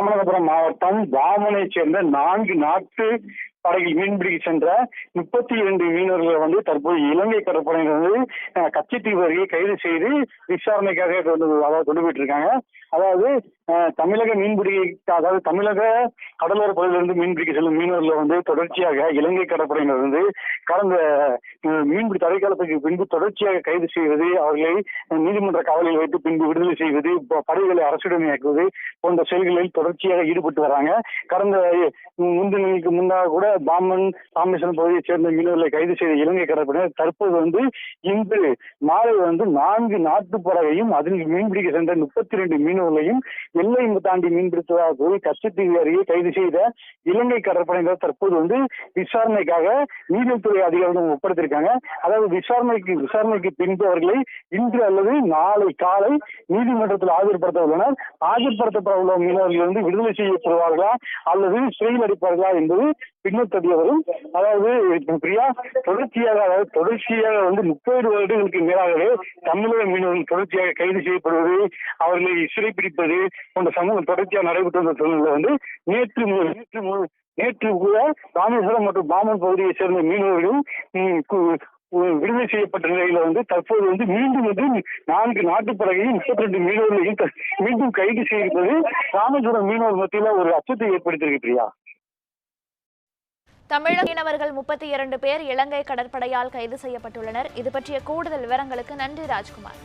ராமநாதபுரம் மாவட்டம் வாமனை சேர்ந்த நான்கு நாட்டு படகில் மீன்பிடிக்க சென்ற முப்பத்தி இரண்டு மீனவர்களை வந்து தற்போது இலங்கை கடற்படையினர் வந்து கச்சத்தீவு அருகே கைது செய்து விசாரணைக்காக கொண்டு அதாவது கொண்டு போயிட்டு இருக்காங்க. அதாவது தமிழக மீன்பிடி அதாவது தமிழக கடலோர பகுதியிலிருந்து மீன்பிடிக்க செல்லும் மீனவர்களை வந்து தொடர்ச்சியாக இலங்கை கடற்படையினர் வந்து கடந்த மீன்பிடி தடைக்காலத்துக்கு பின்பு தொடர்ச்சியாக கைது செய்வது அவர்களை நீதிமன்ற காவலில் வைத்து பின்பு விடுதலை செய்வது படைகளை அரசுடமையாக்குவது போன்ற செயல்களில் தொடர்ச்சியாக ஈடுபட்டு வராங்க. கடந்த அஹ், முந்தினங்களுக்கு முன்னாக கூட பாம்பன் ராமேஸ்வரம் பகுதியைச் சேர்ந்த மீனவர்களை கைது செய்த இலங்கை கடற்படையினர் தற்போது வந்து இன்று மாலை வந்து நான்கு நாட்டு படகையும் அதில் மீன்பிடிக்க சென்ற முப்பத்தி ரெண்டு மீனவர்களையும் எல்லை தாண்டி மீன்பிடித்ததாக கூறி கச்சத்தீவு அருகே கைது செய்த இலங்கை கடற்படையினர் தற்போது வந்து விசாரணைக்காக நீதித்துறை அதிகாரிடம் இருக்காங்க. அதாவது விசாரணைக்கு விசாரணைக்கு பின்பு அவர்களை இன்று அல்லது நாளை காலை நீதிமன்றத்தில் ஆஜர்படுத்த உள்ளனர். ஆஜர்படுத்தப்பட உள்ள மீனவர்கள் வந்து விடுதலை செய்யப்படுவார்களா அல்லது சிறையில் அடிப்பார்களா என்பது பின்னர் தெரிய வரும். அதாவது பிரியா தொடர்ச்சியாக அதாவது தொடர்ச்சியாக வந்து முப்பது வருடங்களுக்கு மேலாகவே தமிழக மீனவர்கள் தொடர்ச்சியாக கைது செய்யப்படுவது அவர்களை சிறைப்பிடிப்பது போன்ற சமூகம் தொடர்ச்சியாக நடைபெற்று வந்த சூழ்நிலை வந்து நேற்று நேற்று நேற்று கூட ராமேஸ்வரம் மற்றும் பாமன் பகுதியை சேர்ந்த மீனவர்கள் விடுதலை செய்யப்பட்ட நிலையில வந்து தற்போது வந்து மீண்டும் வந்து நான்கு நாட்டு படகையும் முப்பத்தி ரெண்டு மீனவர்களையும் மீண்டும் கைது செய்திருப்பது ராமேஸ்வரம் மீனவர் மத்தியில ஒரு அச்சத்தை ஏற்படுத்தியிருக்கு பிரியா. தமிழக மீனவர்கள் முப்பத்தி இரண்டு பேர் இலங்கை கடற்படையால் கைது செய்யப்பட்டுள்ளனர். இது பற்றிய கூடுதல் விவரங்களுக்கு நன்றி ராஜ்குமார்.